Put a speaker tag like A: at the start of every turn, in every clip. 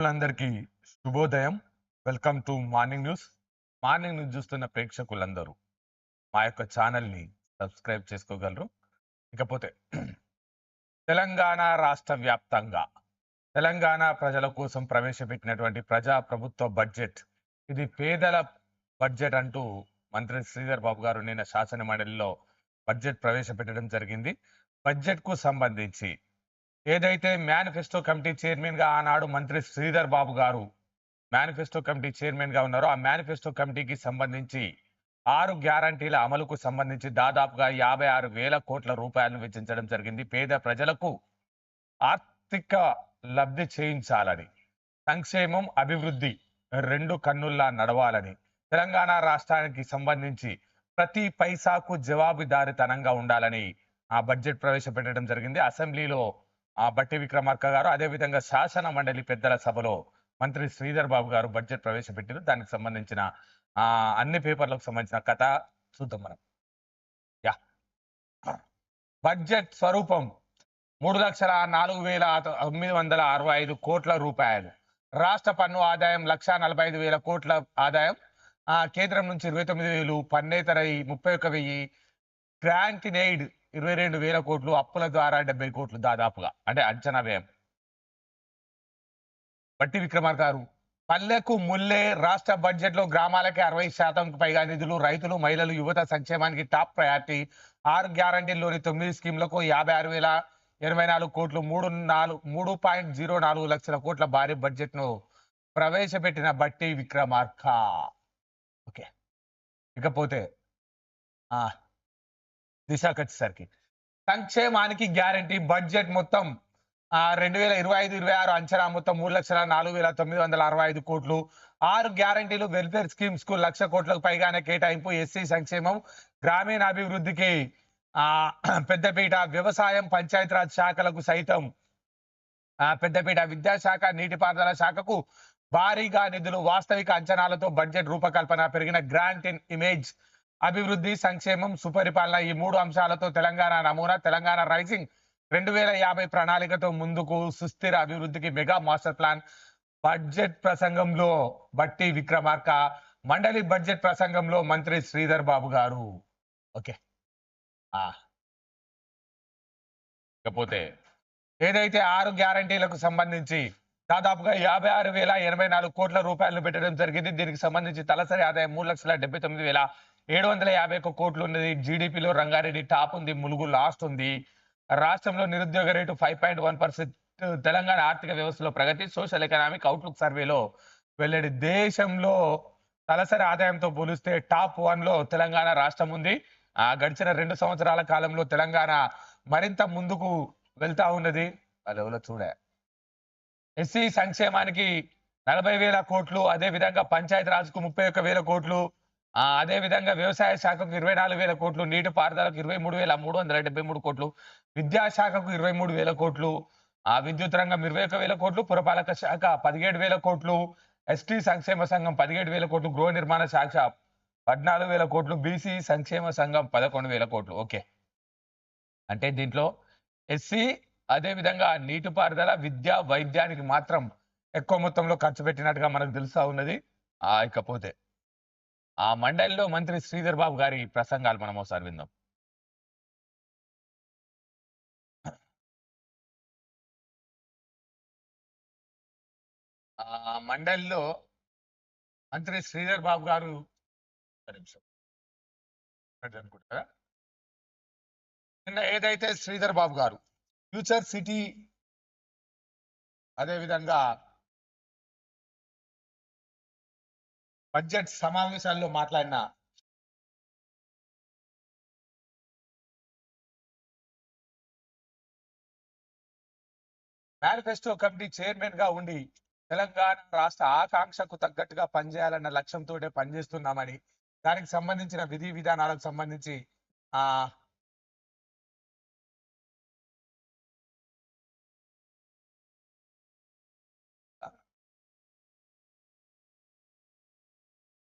A: ప్రేక్షకులందరికీ శుభోదయం. Welcome to morning news. Morning news చూస్తున్న ప్రేక్షకులందరూ మా యొక్క ఛానల్ని సబ్స్క్రైబ్ చేసుకోగలరు. ఇకపోతే తెలంగాణ రాష్ట్ర వ్యాప్తంగా తెలంగాణ ప్రజల కోసం ప్రవేశపెట్టినటువంటి ప్రజా ప్రభుత్వ బడ్జెట్ ఇది పేదల బడ్జెట్ అంటూ మంత్రి శ్రీధర్ బాబు గారు నిన్న శాసన మండలిలో బడ్జెట్ ప్రవేశపెట్టడం జరిగింది. బడ్జెట్కు సంబంధించి ఏదైతే మేనిఫెస్టో కమిటీ చైర్మన్గా ఆనాడు మంత్రి శ్రీధర్ బాబు గారు మేనిఫెస్టో కమిటీ చైర్మన్గా ఉన్నారో ఆ మేనిఫెస్టో కమిటీకి సంబంధించి ఆరు గ్యారంటీల అమలుకు సంబంధించి దాదాపుగా యాభై ఆరు వేల కోట్ల రూపాయలను వెచ్చించడం జరిగింది. పేద ప్రజలకు ఆర్థిక లబ్ధి చేయించాలని సంక్షేమం అభివృద్ధి రెండు కన్నుల్లా నడవాలని తెలంగాణ రాష్ట్రానికి సంబంధించి ప్రతి పైసాకు జవాబుదారితనంగా ఉండాలని ఆ బడ్జెట్ ప్రవేశపెట్టడం జరిగింది. అసెంబ్లీలో ఆ బట్టి విక్రమార్క గారు అదేవిధంగా శాసన మండలి పెద్దల సభలో మంత్రి శ్రీధర్ బాబు గారు బడ్జెట్ ప్రవేశపెట్టారు. దానికి సంబంధించిన ఆ అన్ని పేపర్లకు సంబంధించిన కథ చూద్దాం మనం. యా. బడ్జెట్ స్వరూపం మూడు లక్షల నాలుగు వేల తొమ్మిది వందల అరవై ఐదు కోట్ల రూపాయలు. రాష్ట్ర పన్ను ఆదాయం లక్ష నలభై ఐదు వేల కోట్ల ఆదాయం. ఆ కేంద్రం నుంచి ఇరవై తొమ్మిది వేలు పన్నేతరై ముప్పై ఒక్క వెయ్యి గ్రాంట్ ఎయిడ్ ఇరవై రెండు వేల కోట్లు అప్పుల ద్వారా డెబ్బై కోట్లు దాదాపుగా. అంటే అంచనా వ్యయం. బట్టి విక్రమార్ గారు పల్లెకు ముల్లే రాష్ట్ర బడ్జెట్లో గ్రామాలకి అరవై శాతంకు పైగా నిధులు రైతులు మహిళలు యువత సంక్షేమానికి టాప్ ప్రయారిటీ. ఆరు గ్యారంటీల్లోని తొమ్మిది స్కీమ్లకు యాభై ఆరు వేల ఇరవై నాలుగు కోట్లు మూడు నాలుగు మూడు పాయింట్ జీరో నాలుగు లక్షల కోట్ల భారీ బడ్జెట్ను ప్రవేశపెట్టిన బట్టి విక్రమార్క. ఓకే. ఇకపోతే ఆ దిశకు వచ్చేసరికి. సంక్షేమానికి గ్యారంటీ బడ్జెట్ మొత్తం రెండు వేల ఇరవై ఐదు ఇరవై ఆరు అంచనా మొత్తం మూడు లక్షల నాలుగు వేల తొమ్మిది వందల అరవై ఐదు కోట్లు. ఆరు గ్యారంటీలు వెల్ఫేర్ స్కీమ్స్కు లక్ష కోట్లకు పైగానే కేటాయింపు ఎస్సీ సంక్షేమం గ్రామీణాభివృద్ధికి ఆ పెద్దపీట వ్యవసాయం పంచాయతీరాజ్ శాఖలకు సైతం పెద్దపీట విద్యాశాఖ నీటిపారుదల శాఖకు భారీగా నిధులు వాస్తవిక అంచనాలతో బడ్జెట్ రూపకల్పన పెరిగిన గ్రాంట్ ఇన్ ఇమేజ్ అభివృద్ధి సంక్షేమం సుపరిపాలన ఈ మూడు అంశాలతో తెలంగాణ నమూనా. తెలంగాణ రైజింగ్ రెండు వేల యాభై ప్రణాళికతో ముందుకు సుస్థిర అభివృద్ధికి మెగా మాస్టర్ ప్లాన్. బడ్జెట్ ప్రసంగంలో బట్టి విక్రమార్క మండలి బడ్జెట్ ప్రసంగంలో మంత్రి శ్రీధర్ బాబు గారు. ఓకే. ఇకపోతే ఏదైతే ఆరు గ్యారంటీలకు సంబంధించి దాదాపుగా యాభై ఆరు వేల ఎనభై నాలుగు కోట్ల రూపాయలు పెట్టడం జరిగింది దీనికి సంబంధించి తలసరి ఆదాయం మూడు లక్షల డెబ్బై తొమ్మిది వేల ఏడు వందల యాభై ఒక్క కోట్లు ఉన్నది జీడిపిలో రంగారెడ్డి టాప్ ఉంది ములుగు లాస్ట్ ఉంది. రాష్ట్రంలో నిరుద్యోగ rate five point one percent Telangana ఆర్థిక వ్యవస్థలో ప్రగతి సోషల్ ఎకనామిక్ అవుట్లుక్ సర్వేలో వెల్లడి. దేశంలో తలసరి ఆదాయంతో పోలిస్తే టాప్ వన్లో తెలంగాణ రాష్ట్రం ఉంది. ఆ గడిచిన రెండు సంవత్సరాల కాలంలో తెలంగాణ మరింత ముందుకు వెళ్తా ఉన్నది. వాళ్ళు చూడే. ఎస్సీ సంక్షేమానికి నలభై వేల కోట్లు అదే విధంగా పంచాయతీ రాజ్కు ముప్పై ఒక్క వేల కోట్లు ఆ అదే విధంగా వ్యవసాయ శాఖకు ఇరవై నాలుగు వేల కోట్లు నీటి పారుదలకు ఇరవై మూడు వేల మూడు వందల డెబ్బై మూడు కోట్లు విద్యాశాఖకు ఇరవై మూడు వేల కోట్లు ఆ విద్యుత్ రంగం ఇరవై ఒక వేల కోట్లు పురపాలక శాఖ పదిహేడు వేల కోట్లు ఎస్టీ సంక్షేమ సంఘం పదిహేడు వేల కోట్లు గృహ నిర్మాణ శాఖ పద్నాలుగు వేల కోట్లు బీసీ సంక్షేమ సంఘం పదకొండు వేల కోట్లు. ఓకే. అంటే దీంట్లో ఎస్సీ అదే విధంగా నీటిపారుదల విద్య వైద్యానికి మాత్రం ఎక్కువ మొత్తంలో ఖర్చు పెట్టినట్టుగా మనకు తెలుస్తా ఉన్నది. ఆ ఇకపోతే ఆ మండలిలో మంత్రి శ్రీధర్ బాబు గారి ప్రసంగాలు మనం ఒకసారి విందాం. ఆ మండలిలో మంత్రి శ్రీధర్ బాబు గారు ఒక్క నిన్న ఏదైతే శ్రీధర్ బాబు గారు ఫ్యూచర్ సిటీ అదేవిధంగా బడ్జెట్ సమావేశాల్లో మాట్లాడిన మేనిఫెస్టో కమిటీ చైర్మన్గా ఉండి తెలంగాణ రాష్ట్ర ఆకాంక్షకు తగ్గట్టుగా పనిచేయాలన్న లక్ష్యంతో పనిచేస్తున్నామని దానికి సంబంధించిన విధి విధానాలకు సంబంధించి ఆ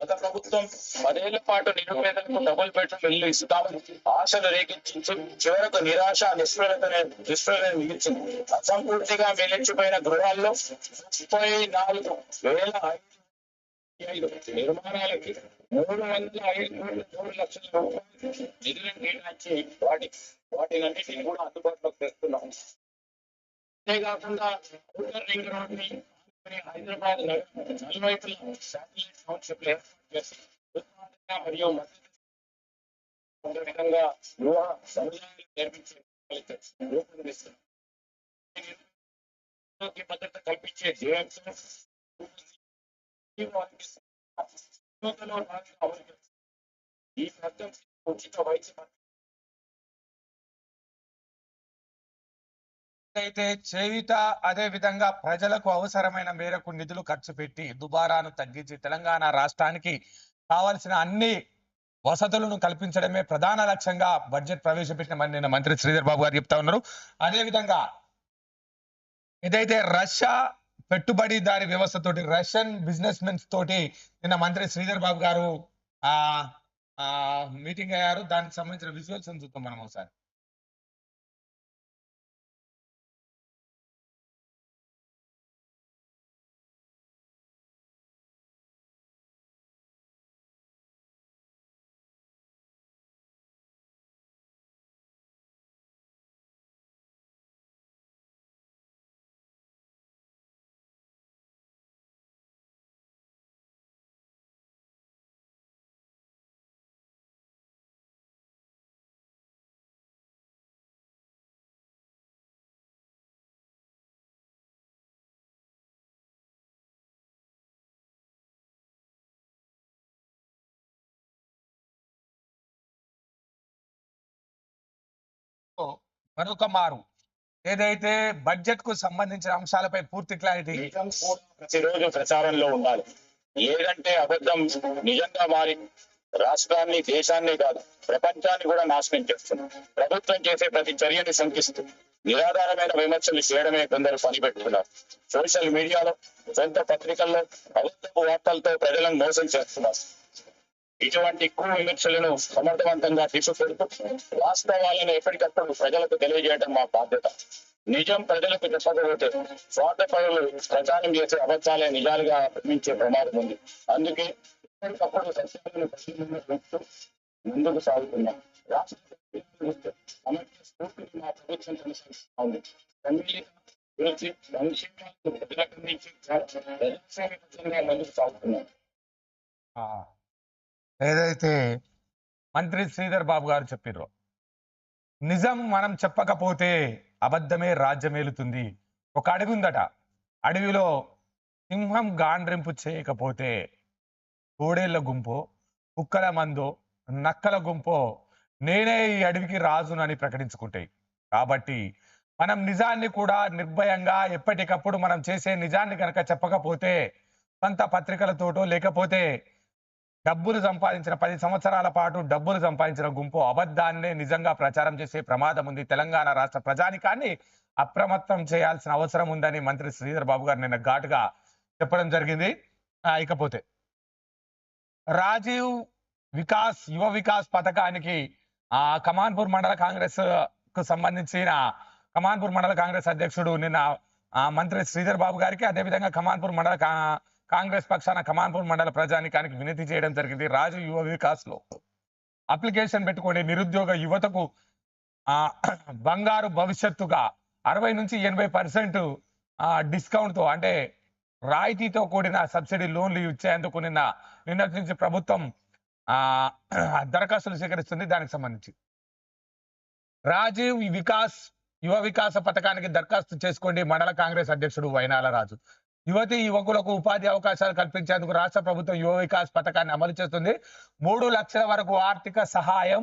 B: గత ప్రభుత్వం పదేళ్ళ పాటు నిరుపేదలకు డబుల్ బెడ్రూమ్ ఇల్లు ఇస్తామని ఆశలు రేకెత్తించి చివరకు నిరాశ నిస్పృహతనే నిస్పృహలను మిగిల్చింది. అసంపూర్తిగా వెలించిపోయిన గృహాల్లో ముప్పై నాలుగు వేల ఐదు నిర్మాణాలకి మూడు వందల ఐదు మూడు లక్షల రూపాయలు నిధులను కేటాయించి వాటి వాటినన్నిటిని కూడా అందుబాటులోకి తెస్తున్నాం. అంతేకాకుండా ఔటర్ రింగ్ రోడ్ని హైదరాబాద్ నగరం నలువైపులా శాటిలైట్ టౌన్షిప్ ఏర్పాటు చేసి ఉత్పాదక మరియు మద్దతు ఒక విధంగా యువ సముదాయాలు నిర్మించే ఫలితం రూపొందిస్తుంది ఆరోగ్య భద్రత కల్పించే ధ్యేయంతో ఈ వారికి యువతలో భాగంగా అమలు చేస్తుంది. ఈ పథకం ఉచిత వైద్య
A: అయితే చేయుత అదే విధంగా ప్రజలకు అవసరమైన మేరకు నిధులు ఖర్చు పెట్టి దుబారాను తగ్గించి తెలంగాణ రాష్ట్రానికి కావలసిన అన్ని వసతులను కల్పించడమే ప్రధాన లక్ష్యంగా బడ్జెట్ ప్రవేశపెట్టినమని నిన్న మంత్రి శ్రీధర్ బాబు గారు చెప్తా ఉన్నారు. అదే విధంగా ఇదైతే రష్యా పెట్టుబడిదారి వ్యవస్థతోటి రష్యన్ బిజినెస్ మెన్స్ తోటి నిన్న మంత్రి శ్రీధర్ బాబు గారు ఆ ఆ మీటింగ్ అయ్యారు. దానికి సంబంధించిన విజువల్స్ చూద్దాం మనం ఒకసారి. మరొక మారు. ఏదైతే బడ్జెట్కు సంబంధించిన అంశాలపై పూర్తి క్లారిటీ
B: ప్రతిరోజు ప్రచారంలో ఉండాలి. లేదంటే అబద్ధం నిజంగా మారి రాష్ట్రాన్ని దేశాన్ని కాదు ప్రపంచాన్ని కూడా నాశనం చేస్తుంది. ప్రభుత్వం చేసే ప్రతి చర్యని శంకిస్తూ నిరాధారమైన విమర్శలు చేయడమే కొందరు పనిపెట్టుకున్నారు సోషల్ మీడియాలో సొంత పత్రికల్లో అబద్ధపు వార్తలతో ప్రజలను మోసం చేస్తున్నారు. ఇటువంటి ఎక్కువ విమర్శలను సమర్థవంతంగా తీసుకెడుతూ వాస్తవాలను ఎప్పటికప్పుడు ప్రజలకు తెలియజేయడం మా బాధ్యత. నిజం ప్రజలకు చెప్పకపోతే స్వార్థపరులు ప్రచారం చేసే అబద్ధాలే నిజాలుగా మించే ప్రమాదం ఉంది. అందుకే ఎప్పటికప్పుడు సత్యాలను ముందుకు సాగుతున్నాం. రాష్ట్ర స్ఫూర్తిని మా ప్రభుత్వం కొనసాగిస్తా ఉంది సంక్షేమాలను ప్రజలకు అందించే ముందుకు సాగుతున్నాం
A: ఏదైతే మంత్రి శ్రీధర్ బాబు గారు చెప్పిర్రో నిజం మనం చెప్పకపోతే అబద్ధమే రాజ్యమేలుతుంది. ఒక అడవి ఉందట అడవిలో సింహం గాండ్రింపు చేయకపోతే తోడేళ్ళ గుంపో కుక్కల మందో నక్కల గుంపో నేనే ఈ అడవికి రాజునని ప్రకటించుకుంటాయి. కాబట్టి మనం నిజాన్ని కూడా నిర్భయంగా ఎప్పటికప్పుడు మనం చేసే నిజాన్ని కనుక చెప్పకపోతే కొంత పత్రికలతోటో లేకపోతే డబ్బులు సంపాదించిన పది సంవత్సరాల పాటు డబ్బులు సంపాదించిన గుంపు అబద్ధాన్నే నిజంగా ప్రచారం చేసే ప్రమాదం ఉంది. తెలంగాణ రాష్ట్ర ప్రజానికాన్ని అప్రమత్తం చేయాల్సిన అవసరం ఉందని మంత్రి శ్రీధర్ బాబు గారు నిన్న ఘాటుగా చెప్పడం జరిగింది. ఇకపోతే రాజీవ్ వికాస్ యువ వికాస్ పథకానికి ఆ కమాన్పూర్ మండల కాంగ్రెస్కు సంబంధించిన కమాన్పూర్ మండల కాంగ్రెస్ అధ్యక్షుడు నిన్న ఆ మంత్రి శ్రీధర్ బాబు గారికి అదేవిధంగా కమాన్పూర్ మండల కా- కాంగ్రెస్ పక్షాన కమాన్పూర్ మండల ప్రజానికానికి వినతి చేయడం జరిగింది. రాజు యువ వికాస్లో అప్లికేషన్ పెట్టుకోండి నిరుద్యోగ యువతకు ఆ బంగారు భవిష్యత్తుగా అరవై నుంచి ఎనభై పర్సెంట్ డిస్కౌంట్తో అంటే రాయితీతో కూడిన సబ్సిడీ లోన్లు ఇచ్చేందుకు నిన్న నిన్నటి నుంచి ప్రభుత్వం దరఖాస్తులు స్వీకరిస్తుంది దానికి సంబంధించి. రాజీవ్ వికాస్ యువ వికాస పథకానికి దరఖాస్తు చేసుకోండి మండల కాంగ్రెస్ అధ్యక్షుడు వైనాల రాజు. యువతి యువకులకు ఉపాధి అవకాశాలు కల్పించేందుకు రాష్ట్ర ప్రభుత్వం యువ వికాస్ పథకాన్ని అమలు చేస్తుంది. మూడు లక్షల వరకు ఆర్థిక సహాయం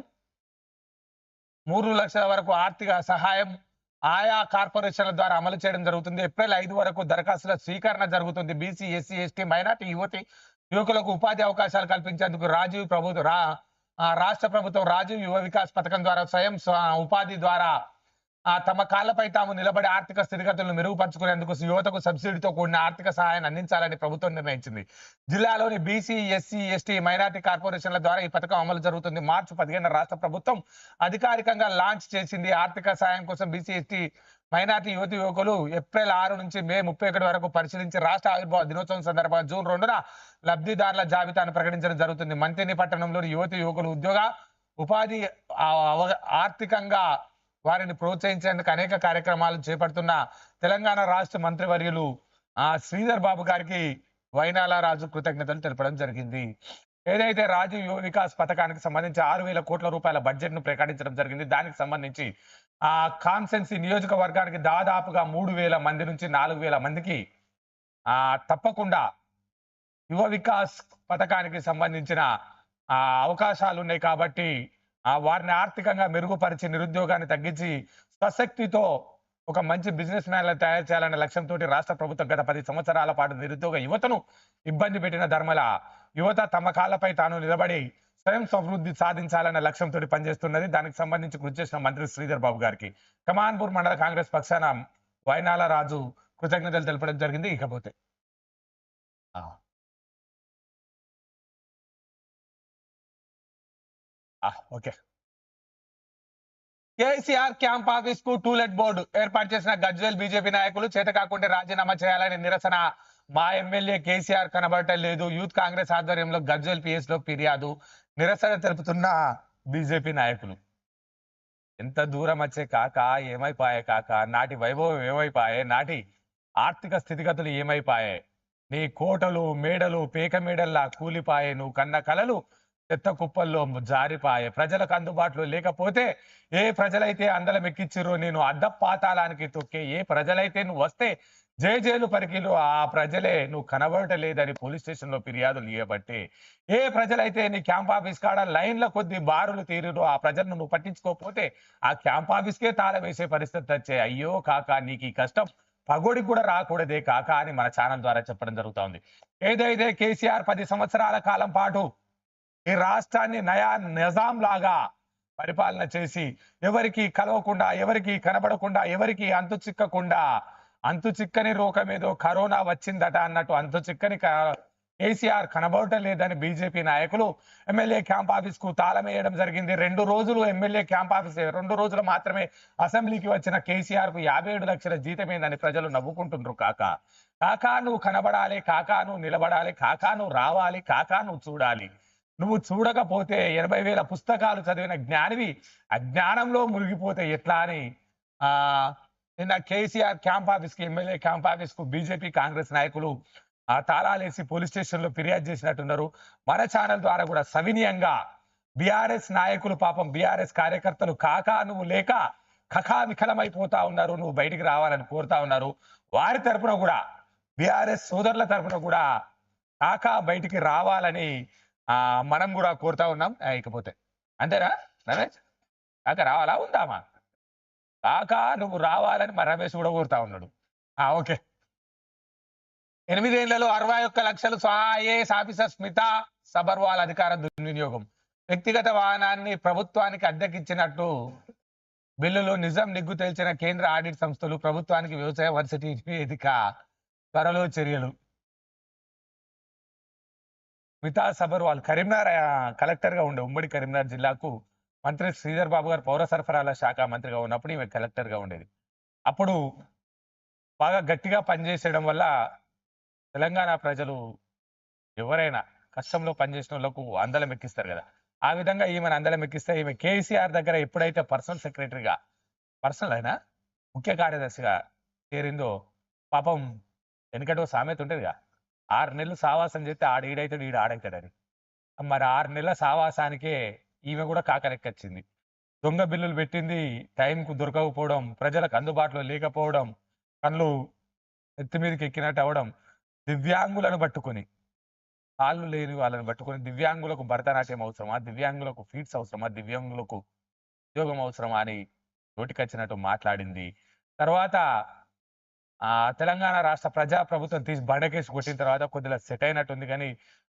A: మూడు లక్షల వరకు ఆర్థిక సహాయం ఆయా కార్పొరేషన్ల ద్వారా అమలు చేయడం జరుగుతుంది. ఏప్రిల్ ఐదు వరకు దరఖాస్తుల స్వీకరణ జరుగుతుంది. బీసీ ఎస్సీ ఎస్టీ మైనార్టీ యువతి యువకులకు ఉపాధి అవకాశాలు కల్పించేందుకు రాజీవ్ ప్రభుత్వం రా ఆ, రాష్ట్ర ప్రభుత్వం రాజీవ్ యువ వికాస్ పథకం ద్వారా స్వయం ఉపాధి ద్వారా తమ కాళ్ళపై తాము నిలబడి ఆర్థిక స్థితిగతులను మెరుగుపరుచుకునేందుకు యువతకు సబ్సిడీతో కూడిన ఆర్థిక సహాయాన్ని అందించాలని ప్రభుత్వం నిర్ణయించింది. జిల్లాలోని బీసీ ఎస్సీ ఎస్టీ మైనార్టీ కార్పొరేషన్ల ద్వారా ఈ పథకం అమలు జరుగుతుంది. మార్చి పదిహేను రాష్ట్ర ప్రభుత్వం అధికారికంగా లాంచ్ చేసింది. ఆర్థిక సహాయం కోసం బీసీ ఎస్టీ మైనార్టీ యువతి యువకులు ఏప్రిల్ ఆరు నుంచి మే ముప్పై ఒకటి వరకు పరిశీలించి రాష్ట్ర ఆవిర్భావ దినోత్సవం సందర్భంగా జూన్ రెండున లబ్ధిదారుల జాబితాను ప్రకటించడం జరుగుతుంది. మంతిని పట్టణంలోని యువతి యువకులు ఉద్యోగ ఉపాధి ఆర్థికంగా వారిని ప్రోత్సహించేందుకు అనేక కార్యక్రమాలు చేపడుతున్న తెలంగాణ రాష్ట్ర మంత్రివర్యులు ఆ శ్రీధర్ బాబు గారికి వైనాల రాజు కృతజ్ఞతలు తెలపడం జరిగింది. ఏదైతే రాజీవ్ యువ వికాస్ పథకానికి సంబంధించి ఆరు వేల కోట్ల రూపాయల బడ్జెట్ను ప్రకటించడం జరిగింది దానికి సంబంధించి ఆ కాన్సెన్సీ నియోజకవర్గానికి దాదాపుగా మూడు వేల మంది నుంచి నాలుగు వేల మందికి ఆ తప్పకుండా యువ వికాస్ పథకానికి సంబంధించిన ఆ అవకాశాలు ఉన్నాయి కాబట్టి ఆ వారిని ఆర్థికంగా మెరుగుపరిచి నిరుద్యోగాన్ని తగ్గించి స్వశక్తితో ఒక మంచి బిజినెస్ మ్యాన్ తయారు చేయాలనే లక్ష్యంతో రాష్ట్ర ప్రభుత్వం గత పది సంవత్సరాల పాటు నిరుద్యోగ యువతను ఇబ్బంది పెట్టిన ధర్మల యువత తమ కాళ్ళపై తాను నిలబడి స్వయం సమృద్ధి సాధించాలనే లక్ష్యంతో పనిచేస్తున్నది. దానికి సంబంధించి కృషి చేసిన మంత్రి శ్రీధర్ బాబు గారికి. కమాన్పూర్ మండల కాంగ్రెస్ పక్షాన వైనాల రాజు కృతజ్ఞతలు తెలపడం జరిగింది. ఇకపోతే. ఓకే. కేసీఆర్ క్యాంప్ ఆఫీస్కు టూలెట్ బోర్డు ఏర్పాటు చేసిన గజ్వేల్ బీజేపీ నాయకులు చేత కాకుండా రాజీనామా చేయాలని నిరసన. మా ఎమ్మెల్యే కేసీఆర్ కనబడటం లేదు. యూత్ కాంగ్రెస్ ఆధ్వర్యంలో గజ్వేల్ పిఎస్లో ఫిర్యాదు. నిరసన తెలుపుతున్న బీజేపీ నాయకులు. ఎంత దూరం వచ్చే కాక ఏమైపాయే కాక నాటి వైభవం ఏమైపాయే నాటి ఆర్థిక స్థితిగతులు ఏమైపాయే నీ కోటలు మేడలు పేక మేడల్లా కూలిపాయే నువ్వు కన్న కలలు చెత్త కుప్పల్లో జారిపాయే. ప్రజలకు అందుబాటులో లేకపోతే ఏ ప్రజలైతే అందలం ఎక్కిచ్చిరో నేను అడ్డ పాతాళానికి తొక్కే. ఏ ప్రజలైతే నువ్వు వస్తే జేజేలు పరికిలు ఆ ప్రజలే నువ్వు కనబడటలేదని పోలీస్ స్టేషన్లో ఫిర్యాదులు ఇవ్వబట్టి ఏ ప్రజలైతే నీ క్యాంప్ ఆఫీస్ కాడ లైన్ల కొద్ది బారులు తీరురో ఆ ప్రజలను నువ్వు పట్టించుకోకపోతే ఆ క్యాంప్ ఆఫీస్కే తాళం వేసే పరిస్థితి వచ్చే. అయ్యో కాక నీకు ఈ కష్టం పగోడికి కూడా రాకూడదే కాక అని మన ఛానల్ ద్వారా చెప్పడం జరుగుతోంది ఏదైతే కేసీఆర్ పది సంవత్సరాల కాలం పాటు ఈ రాష్ట్రాన్ని నయా నిజాం లాగా పరిపాలన చేసి ఎవరికి కలవకుండా ఎవరికి కనబడకుండా ఎవరికి అంతు చిక్కకుండా అంతు చిక్కని రోగం ఏదో కరోనా వచ్చిందట అన్నట్టు అంతు చిక్కని కేసీఆర్ కనబడటం లేదని బీజేపీ నాయకులు ఎమ్మెల్యే క్యాంప్ ఆఫీస్కు తాళం వేయడం జరిగింది. రెండు రోజులు ఎమ్మెల్యే క్యాంప్ ఆఫీస్ రెండు రోజులు మాత్రమే అసెంబ్లీకి వచ్చిన కేసీఆర్కు యాభై ఏడు లక్షల జీతమేందని ప్రజలు నవ్వుకుంటుండ్రు కాక. కాకా నువ్వు కనబడాలి కాకా నువ్వు నిలబడాలి కాకా నువ్వు రావాలి కాకా నువ్వు చూడాలి. నువ్వు చూడకపోతే ఎనభై వేల పుస్తకాలు చదివిన జ్ఞానివి అజ్ఞానంలో మునిగిపోతే ఎట్లా అని? ఆ నిన్న కేసీఆర్ క్యాంప్ ఆఫీస్కి ఎమ్మెల్యే క్యాంప్ ఆఫీస్కు బీజేపీ కాంగ్రెస్ నాయకులు ఆ తాళాలేసి పోలీస్ స్టేషన్లో ఫిర్యాదు చేసినట్టున్నారు. మన ఛానల్ ద్వారా కూడా సవినీయంగా బీఆర్ఎస్ నాయకులు పాపం బీఆర్ఎస్ కార్యకర్తలు కాకా నువ్వు లేక కకా వికలమైపోతా ఉన్నారు. నువ్వు బయటికి రావాలని కోరుతా ఉన్నారు. వారి తరపున కూడా బీఆర్ఎస్ సోదరుల తరపున కూడా కాకా బయటికి రావాలని మనం కూడా కోరుతా ఉన్నాం. ఇకపోతే. అంతేనా? రమేష్ కాక రావాలా? ఉందామా? కాక నువ్వు రావాలని మా రమేష్ కూడా కోరుతా ఉన్నాడు. ఆ ఓకే. ఎనిమిదేళ్ళలో అరవై ఒక్క లక్షలు ఐఏఎస్ ఆఫీసర్ స్మిత సబర్వాల్ అధికార దుర్వినియోగం. వ్యక్తిగత వాహనాన్ని ప్రభుత్వానికి అద్దెకిచ్చినట్టు బిల్లులో నిజం నిగ్గు తేల్చిన కేంద్ర ఆడిట్ సంస్థలు ప్రభుత్వానికి వ్యవసాయ వర్సిటీ నివేదిక. త్వరలో చర్యలు. మిగతా సబర్ వాళ్ళు కరీంనగర్ కలెక్టర్గా కలెక్టర్గా ఉండే ఉమ్మడి కరీంనగర్ జిల్లాకు మంత్రి శ్రీధర్ బాబు గారు పౌర సరఫరాల శాఖ మంత్రిగా ఉన్నప్పుడు ఈమె కలెక్టర్గా ఉండేది. అప్పుడు బాగా గట్టిగా పనిచేసేయడం వల్ల తెలంగాణ ప్రజలు ఎవరైనా కష్టంలో పనిచేసిన వాళ్ళకు అందలం ఎక్కిస్తారు కదా. ఆ విధంగా ఈమెను అందలం ఎక్కిస్తే ఈమె కేసీఆర్ దగ్గర ఎప్పుడైతే పర్సనల్ సెక్రటరీగా పర్సనల్ అయినా ముఖ్య కార్యదర్శిగా చేరిందో పాపం వెనుకటో సామెత ఉండేదిగా. ఆరు నెలలు సావాసం చేస్తే ఆడ ఈడైతాడు ఈడు ఆడైతాడని. మరి ఆరు నెలల సావాసానికే ఈమె కూడా కాకరెక్కొచ్చింది దొంగ బిల్లులు పెట్టింది టైంకు దొరకకపోవడం ప్రజలకు అందుబాటులో లేకపోవడం కళ్ళు ఎత్తి మీదకి ఎక్కినట్టు అవడం దివ్యాంగులను పట్టుకొని కాళ్ళు లేని వాళ్ళని పట్టుకొని దివ్యాంగులకు భరతనాట్యం అవసరమా దివ్యాంగులకు ఫీట్స్ అవసరమా దివ్యాంగులకు ఉద్యోగం అవసరమా అని నోటికొచ్చినట్టు మాట్లాడింది. తర్వాత ఆ తెలంగాణ రాష్ట్ర ప్రజా ప్రభుత్వం తీసి బండకేసి కొట్టిన తర్వాత కొద్దిగా సెట్ అయినట్టుంది కానీ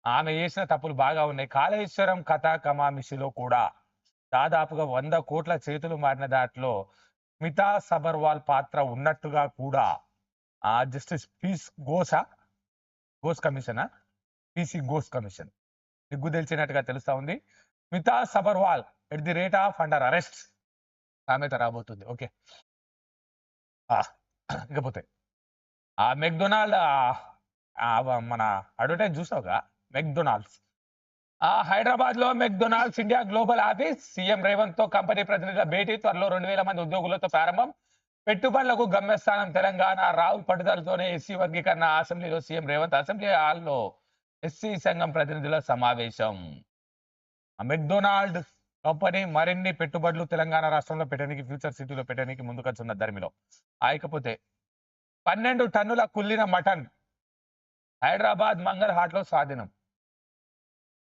A: ఆమె చేసిన తప్పులు బాగా ఉన్నాయి. కాళేశ్వరం కథా కమామిషిలో కూడా దాదాపుగా వంద కోట్ల చేతులు మారిన దాంట్లో స్మితా సబర్వాల్ పాత్ర ఉన్నట్టుగా కూడా ఆ జస్టిస్ పీస్ గోసా గోస్ కమిషనా? PC Ghose commission. దిగ్గు తెలిసినట్టుగా తెలుస్తా ఉంది. Smita Sabharwal at the rate of under arrest సామెత రాబోతుంది. ఓకే. ఇకపోతే ఆ మెక్డొనాల్డ్ మన అడ్వర్టైజ్ చూసావుగా? మెక్డొనాల్డ్స్. ఆ హైదరాబాద్లో McDonald's India global office. CM రేవంత్తో company ప్రతినిధుల భేటీ. త్వరలో రెండు వేల మంది ఉద్యోగులతో ప్రారంభం. పెట్టుబడులకు గమ్యస్థానం తెలంగాణ రావు పట్టుదలతోనే ఎస్సీ వర్గీకరణ అసెంబ్లీలో సీఎం రేవంత్. అసెంబ్లీ హాల్లో ఎస్సీ సంఘం ప్రతినిధుల సమావేశం. మెక్డొనాల్డ్ కంపెనీ మరిన్ని పెట్టుబడులు తెలంగాణ రాష్ట్రంలో పెట్టడానికి ఫ్యూచర్ సిటీలో పెట్టడానికి ముందుకొచ్చున్న ధర్మిలో. ఆయకపోతే పన్నెండు టన్నుల కుళ్ళిన మటన్ హైదరాబాద్ మంగళహాట్లో స్వాధీనం.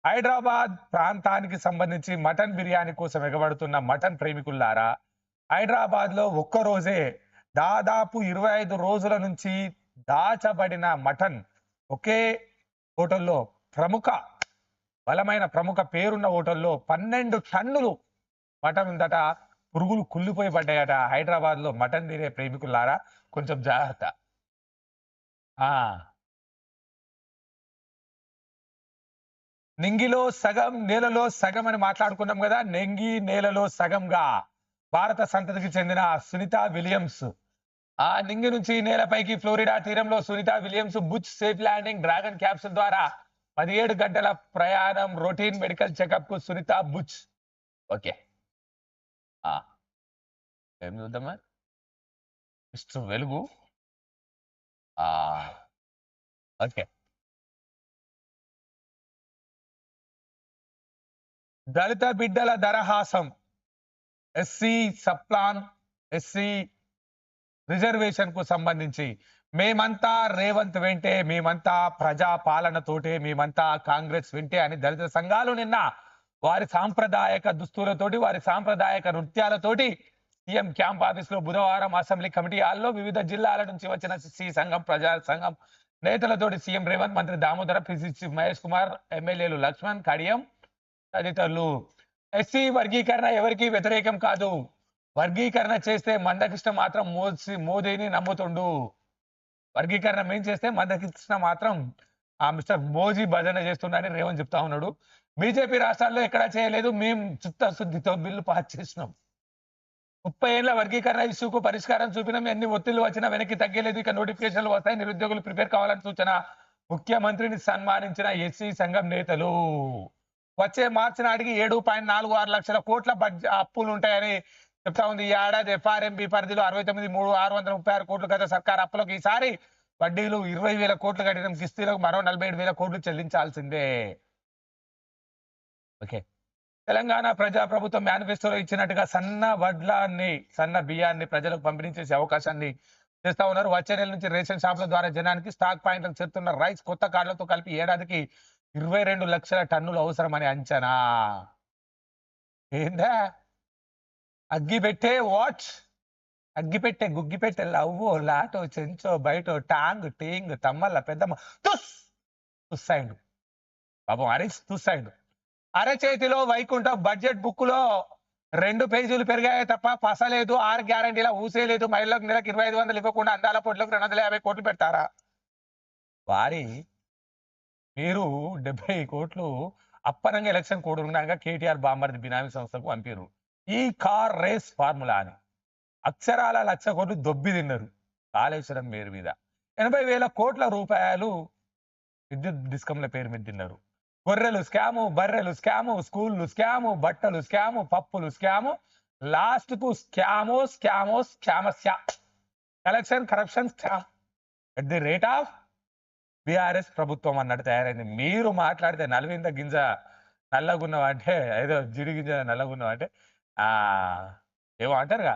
A: హైదరాబాద్ ప్రాంతానికి సంబంధించి మటన్ బిర్యానీ కోసం ఎగబడుతున్న మటన్ ప్రేమికులారా హైదరాబాద్లో ఒక్క రోజే దాదాపు ఇరవై ఐదు రోజుల నుంచి దాచబడిన మటన్ ఒకే హోటల్లో ప్రముఖ బలమైన ప్రముఖ పేరున్న హోటల్లో పన్నెండు టన్నులు మటన్ ఉందట. పురుగులు కుళ్ళిపోయి పడ్డాయట. హైదరాబాద్లో మటన్ తినే ప్రేమికులారా కొంచెం జాగ్రత్త. ఆ. నింగిలో సగం నేలలో సగం అని మాట్లాడుకున్నాం కదా. నెంగి నేలలో సగంగా భారత సంతతికి చెందిన సునీత విలియమ్స్. ఆ నింగి నుంచి నేలపైకి ఫ్లోరిడా తీరంలో Sunita Williams Butch safe landing dragon capsule ద్వారా పదిహేడు గంటల ప్రయాణం రొటీన్ మెడికల్ చెకప్కు సునీత బుచ్. ఓకే. ఆ. ఏం చూద్దామా? మిస్టర్ వెలుగు. ఆ. ఓకే. దళిత బిడ్డల దరహాసం. ఎస్సీ సప్లాన్ ఎస్సీ రిజర్వేషన్కు సంబంధించి మేమంతా రేవంత్ వెంటే మేమంతా ప్రజా పాలనతోటే మేమంతా కాంగ్రెస్ వెంటే అని దళిత సంఘాలు నిన్న వారి సాంప్రదాయక దుస్తులతోటి వారి సాంప్రదాయక నృత్యాలతోటి సీఎం క్యాంప్ ఆఫీస్లో బుధవారం అసెంబ్లీ కమిటీ హాల్లో వివిధ జిల్లాల నుంచి వచ్చిన సి సంఘం ప్రజా సంఘం నేతలతోటి సీఎం రేవంత్ మంత్రి దామోదర పిసిసి మహేష్ కుమార్ ఎమ్మెల్యేలు లక్ష్మణ్ కడియం తదితరులు. ఎస్సీ వర్గీకరణ ఎవరికి వ్యతిరేకం కాదు. వర్గీకరణ చేస్తే మందకృష్ణ మాత్రం మోసి మోదీని నమ్ముతుండు. వర్గీకరణ మేము చేస్తే మందకృష్ణ మాత్రం ఆ మిస్టర్ మోజీ భజన చేస్తున్నారని రేవంత్ చెప్తా ఉన్నాడు. బీజేపీ రాష్ట్రాల్లో ఎక్కడా చేయలేదు. మేము చిత్తశుద్ధితో బిల్లు పాస్ చేసినాం. ముప్పై ఏళ్ళ వర్గీకరణ ఇష్యూకు పరిష్కారం చూపినాం. ఎన్ని ఒత్తిళ్ళు వచ్చినా వెనక్కి తగ్గలేదు. ఇక నోటిఫికేషన్లు వస్తాయి. నిరుద్యోగులు ప్రిపేర్ కావాలని సూచన ముఖ్యమంత్రిని సన్మానించిన ఎస్సీ సంఘం నేతలు. వచ్చే మార్చి నాటికి ఏడు పాయింట్ నాలుగు ఆరు లక్షల కోట్ల బడ్జెట్ అప్పులు ఉంటాయని చెప్తా ఉంది. ఈ ఏడాది ఎఫ్ఆర్ఎంపి పరిధిలో అరవై తొమ్మిది మూడు ఆరు వందల ముప్పై ఆరు కోట్లు గత సర్కార్ అప్పులకు ఈసారి వడ్డీలు ఇరవై వేల కోట్లు కట్టిన కిస్తీలకు మరో నలభై ఏడు వేల కోట్లు చెల్లించాల్సిందే. ఓకే. తెలంగాణ ప్రజాప్రభుత్వం మేనిఫెస్టోలో ఇచ్చినట్టుగా సన్న వడ్లాన్ని సన్న బియ్యాన్ని ప్రజలకు పంపిణీ చేసే అవకాశాన్ని చేస్తా ఉన్నారు. వచ్చే నెల నుంచి రేషన్ షాపుల ద్వారా జనానికి స్టాక్ పాయింట్లకు చేరుతున్న రైస్ కొత్త కార్డులతో కలిపి ఏడాదికి ఇరవై రెండు లక్షల టన్నులు అవసరమని అంచనా. ఏందా? అగ్గిపెట్టే వాచ్. అగ్గిపెట్టే గుగ్గిపెట్టే గుగ్గి లవ్వో లాటో చెంచో బయటో టాంగ్ టీంగ్ తమ్మల్ల పెద్దమ్మ. తుస్! తుస్సైండు. పాపం హరీష్ తుస్సైండు. అరచేతిలో వైకుంఠ బడ్జెట్ బుక్లో రెండు పేజీలు పెరిగాయి తప్ప పసలేదు ఆరు గ్యారంటీలా ఊసేయలేదు మహిళలకు నెలకు ఇరవై ఐదు వందలు ఇవ్వకుండా అందాల పొట్లకు రెండు వందల యాభై కోట్లు పెడతారా? వారి మీరు డెబ్బై కోట్లు అప్పనంగా ఎలక్షన్ కోడ్ కేటీఆర్ బామ్మర్ది బినామీ సంస్థకు పంపారు ఈ కార్ రేస్ ఫార్ములా అని. అక్షరాల లక్ష కోట్లు దొబ్బి తిన్నారు కాళేశ్వరం పేరు మీద. ఎనభై వేల కోట్ల రూపాయలు విద్యుత్ డిస్కంల పేరు మీద తిన్నారు. గొర్రెలు స్కాము బర్రెలు స్కాము స్కూళ్ళు స్కాము బట్టలు స్కాము పప్పులు స్కాము లాస్ట్కు స్కామో స్కామో స్కామస్యా. Collection corruption scam. At the rate of BRS ప్రభుత్వం అన్నట్టు తయారైంది. మీరు మాట్లాడితే నలవింద గింజ నల్లగున్నావు అంటే ఏదో జిడి గింజ నల్లగున్నావు అంటే ఆ! ఏమో అంటారుగా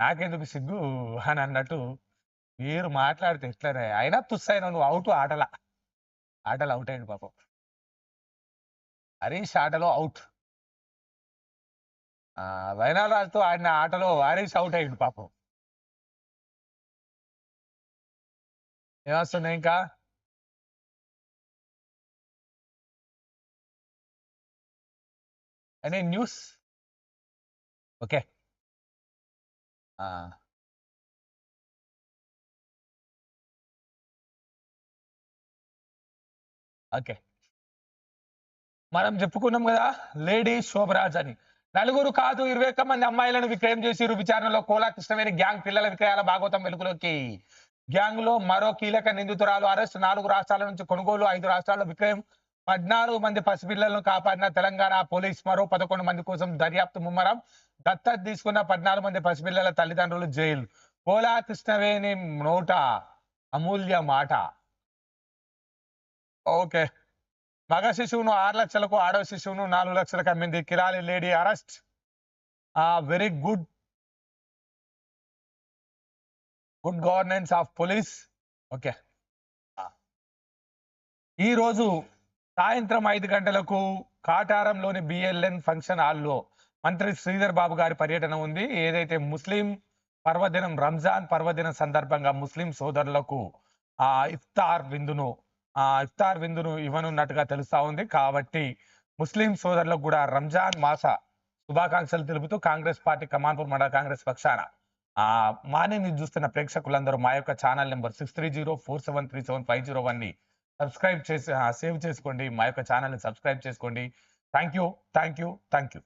A: నాకెందుకు సిగ్గు అని అన్నట్టు మీరు మాట్లాడితే ఎట్లనే అయినా తుస్సైన నువ్వు అవుట్ ఆటల. ఆటలు అవుట్ అయింది పాపం. హరీష్ ఆటలో అవుట్. ఆ! వైనారాజుతో ఆడిన ఆటలో హరీష్ అవుట్ అయ్యిండు పాపం. ఏమొస్తుంది ఇంకా? అనే న్యూస్? ఓకే. ఆ. ఓకే. మనం చెప్పుకున్నాం కదా లేడీ శోభరాజ్ అని నలుగురు కాదు ఇరవై ఒక్క మంది అమ్మాయిలను విక్రయం చేసిరు విచారణలో కోలా గ్యాంగ్ పిల్లల విక్రయాల భాగవతం వెలుగులోకి. గ్యాంగ్లో మరో కీలక నిందితురాలు అరెస్ట్ నాలుగు రాష్ట్రాల నుంచి కొనుగోలు ఐదు రాష్ట్రాల్లో విక్రయం. పద్నాలుగు మంది పసిపిల్లలను కాపాడిన తెలంగాణ పోలీస్ మరో పదకొండు మంది కోసం దర్యాప్తు ముమ్మరం. దత్తత తీసుకున్న పద్నాలుగు మంది పసిపిల్లల తల్లిదండ్రులు జైలు. కోలా కృష్ణవేణి నోట అమూల్య మాట. ఓకే. మగ శిశువును ఆరు లక్షలకు ఆడవ శిశువును నాలుగు లక్షలకు అమ్మింది కిరాలి లేడీ అరెస్ట్. ఆ very good. Good governance of police. Okay. ఈరోజు సాయంత్రం ఐదు గంటలకు కాటారంలోని బిఎల్ఎన్ ఫంక్షన్ హాల్లో మంత్రి శ్రీధర్ బాబు గారి పర్యటన ఉంది. ఏదైతే ముస్లిం పర్వదినం రంజాన్ పర్వదినం సందర్భంగా ముస్లిం సోదరులకు ఆ ఇఫ్తార్ విందును ఆ ఇఫ్తార్ విందును ఇవ్వనున్నట్టుగా తెలుస్తా ఉంది. కాబట్టి ముస్లిం సోదరులకు కూడా రంజాన్ మాస శుభాకాంక్షలు తెలుపుతూ కాంగ్రెస్ పార్టీ కమాన్పూర్ మండల కాంగ్రెస్ పక్షాన ఆ మానేని చూస్తున్న ప్రేక్షకులందరూ మా యొక్క channel number six three zero four seven three seven five zero వన్ని సబ్స్క్రైబ్ చేసి సేవ్ చేసుకోండి. మా యొక్క ఛానల్ని సబ్స్క్రైబ్ చేసుకోండి. Thank you thank you thank you.